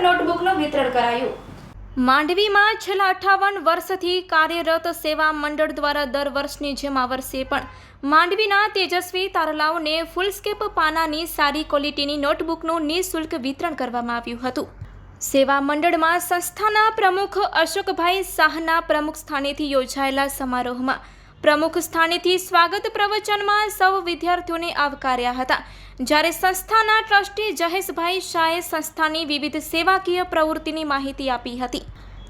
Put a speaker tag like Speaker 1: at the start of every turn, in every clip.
Speaker 1: નોટબુકનું વિતરણ કરાયું. માંડવીમાં છેલ્લા અઠાવન વર્ષથી કાર્યરત સેવા મંડળ દ્વારા દર વર્ષની જેમ આ વર્ષે પણ માંડવીના તેજસ્વી તારલાઓને ફૂલસ્કેપ પાનાની સારી ક્વોલિટીની નોટબુકનું નિઃશુલ્ક વિતરણ કરવામાં આવ્યું હતું. સેવા મંડળમાં સંસ્થાના પ્રમુખ અશોકભાઈ શાહના પ્રમુખ સ્થાનેથી યોજાયેલા સમારોહમાં પ્રમુખ સ્થાનેથી સ્વાગત પ્રવચનમાં સૌ વિદ્યાર્થીઓને આવકાર્યા હતા. જ્યારે સંસ્થાના ટ્રસ્ટી જહેશભાઈ શાહે સંસ્થાની વિવિધ સેવાકીય પ્રવૃત્તિની માહિતી આપી હતી.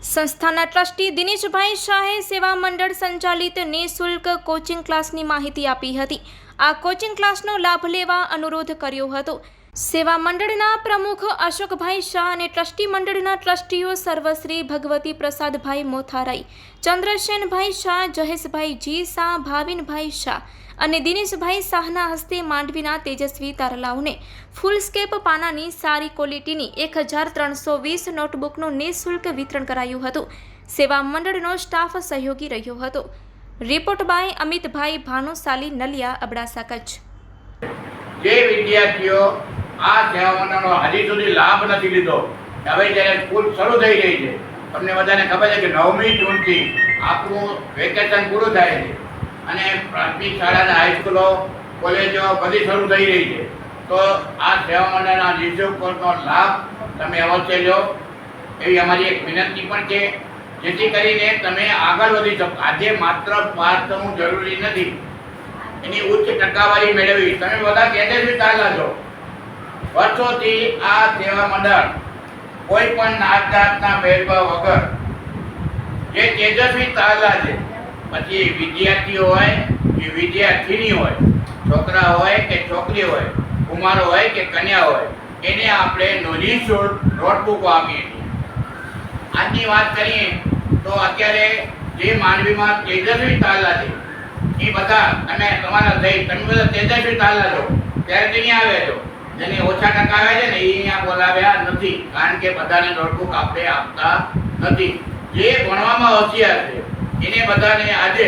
Speaker 1: સંસ્થાના ટ્રસ્ટી દિનેશભાઈ શાહે સેવા મંડળ સંચાલિત નિઃશુલ્ક કોચિંગ ક્લાસની માહિતી આપી હતી. આ કોચિંગ ક્લાસનો લાભ લેવા અનુરોધ કર્યો હતો. સેવા મંડળના પ્રમુખ અશોકભાઈ શાહ અને ટ્રસ્ટી મંડળના ટ્રસ્ટીઓ સર્વશ્રી ભગવતી પ્રસાદભાઈ મોથારાઈ, ચંદ્રસેનભાઈ શાહ જહેશભાઈ જી શાહ, ભાવિનભાઈ શાહ અને દિનેશભાઈ શાહના હસ્તે માંડવીના તેજસ્વી તારલાઓને ફૂલસ્કેપ પાનાની સારી ક્વોલિટીની એક હજાર ત્રણસો વીસ નોટબુકનું નિઃશુલ્ક વિતરણ કરાયું હતું. સેવા મંડળનો સ્ટાફ સહયોગી રહ્યો હતો. Report by Amitbhai Bhanushali Naliya, Abdasa Kutch.
Speaker 2: જે વિદ્યાર્થીઓ આ સેવા મંડળનો હજી સુધી લાભ નથી લીધો. હવે જ્યારે સ્કૂલ શરૂ થઈ ગઈ છે, તમને બધાને ખબર છે કે નવમી જૂનથી આપણું વેકેશન પૂરું થાય છે. અને પ્રાથમિક શાળા અને હાઈસ્કૂલો કોલેજો બધી શરૂ થઈ રહી છે. તો આ સેવા મંડળના નિઃશુલ્ક કોર્સનો લાભ તમે અવશ્ય લો. એવી અમારી એક વિનંતી પણ છે, જેથી કરીને તમે આગળ વધી શકો. આજે માત્ર પાસ થવું જરૂરી નથી. એની ઉચ્ચ ટકાવારી મેળવી. તમે બધા તેજસ્વી તારલા છો વર્ષોથી આ સેવા મંડળ કોઈ પણ નાત જાતના ભેદભાવ વગર જે તેજસ્વી તાલા છે, પછી વિદ્યાર્થીઓ હોય કે વિદ્યાર્થીની હોય, છોકરા હોય કે છોકરી હોય, કુમારો હોય કે કન્યા હોય, એને આપણે નિઃશુલ્ક નોટબુકો આપીએ. છીએ આજની વાત કરીએ તો અત્યારે જે માંડવીમાં તેજસ્વી તારલા છે, એ બધા તમે તમારા સહિત તમે બધા તેજસ્વી તાલા છો ત્યારે ત્યાં આવે છો. જેને ઓછા ટકા આવ્યા છે ને એ અહીંયા બોલાવ્યા નથી. કારણ કે બધાને નોટબુક આપણે આપતા નથી. જે ભણવામાં હોશિયાર છે, એને બધાને આજે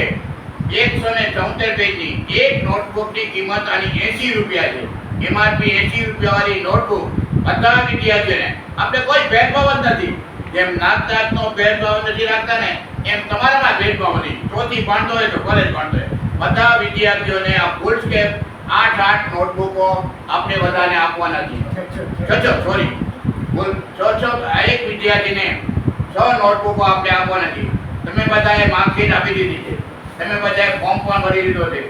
Speaker 2: એકસો ને ચોતેર પેજની એક નોટબુકની કિંમત આની એસી રૂપિયા છે. એમઆરપી એસી રૂપિયાવાળી નોટબુક બધા વિદ્યાર્થીઓને આપણે કોઈ ભેદભાવ જ નથી. જેમ નાત જાતનો ભેદભાવ નથી રાખતા ને, એમ તમારામાં ભેદભાવ નથી. ચોથી ભણતો હોય તો કોલેજ ભણતો હોય. બધા વિદ્યાર્થીઓને આ ફૂલ સ્કેપ આઠ આઠ નોટબુકો આપણે બધાને આપવાના છે. છ છ સોરી બોલ છ છ એક વિદ્યાર્થીને છ નોટબુકો આપણે આપવાના છે. તમે બધાએ માર્કશીટ આપી દીધી છે. તમે બધાએ ફોર્મ પણ ભરી દીધો છે.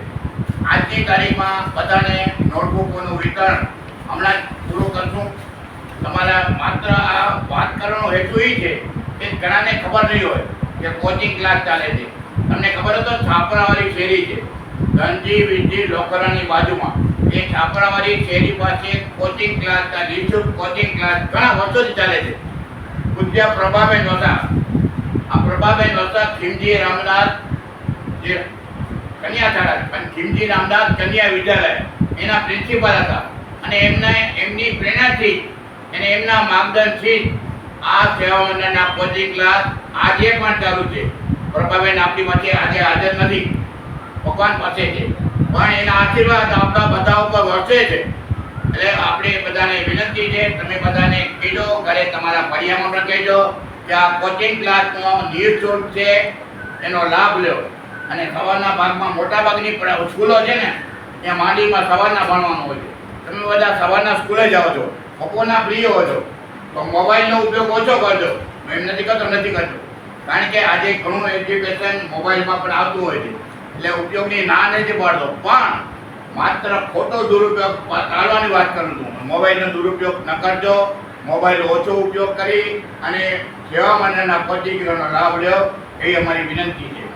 Speaker 2: આજની તારીખમાં બધાને નોટબુકોનું વિતરણ હમણાં પૂરું કરશું. તમારા માત્ર આ વાત કરવાનો હેતુ એ છે કે ઘણાને ખબર નહીં હોય કે કોચિંગ ક્લાસ ચાલે છે. તમને ખબર હતો છાપરાવાળી શેરી છે. ધનજી વિજી લોકરાની બાજુમાં. એ છાપરાવાળી શેરી પાસે કોચિંગ ક્લાસ નિઃશુલ્ક કોચિંગ ક્લાસ ઘણા વર્ષોથી ચાલે છે. પૂજ્ય પ્રભાબેન નોતા આ પ્રભાબેન નોતા ખીમજી રામદાસ જે કન્યા શાળા પણ ખીમજી રામદાસ કન્યા વિદ્યાલય. એના પ્રિન્સિપાલ હતા. અને એમને એમની પ્રેરણાથી અને એમના માર્ગદર્શનથી આ સેવા મંડળના કોચિંગ ક્લાસ આજે પણ ચાલુ છે. પ્રભાબેન આપણી પાસે આજે હાજર નથી. ભગવાન પાસે છે. પણ એના આશીર્વાદ આપણા બધા ઉપર વર્ષે છે. એટલે આપણે બધાને વિનંતી છે, તમે બધાને કહેજો ઘરે તમારા ફળિયામાં પણ કહેજો કે આ કોચિંગ ક્લાસનો નિઃશુલ્ક છે, એનો લાભ લો. અને સવારના ભાગમાં મોટા ભાગની સ્કૂલો છે ને, ત્યાં માંડીમાં સવારના ભણવાનું હોય છે. તમે બધા સવારના સ્કૂલે જાઓ છો, બપોરના ફ્રી હો છો. તો મોબાઈલનો ઉપયોગ ઓછો કરજો. એમ નથી કરતો નથી કરતો. કારણ કે આજે ઘણું એજ્યુકેશન મોબાઈલમાં પણ આવતું હોય છે. એટલે ઉપયોગની ના નથી પાડતો. પણ માત્ર ખોટો દુરુપયોગ ટાળવાની વાત કરું છું. મોબાઈલનો દુરુપયોગ ન કરજો. મોબાઈલ ઓછો ઉપયોગ કરી અને સેવા માટેના કોચિંગનો લાભ લ્યો, એવી અમારી વિનંતી છે.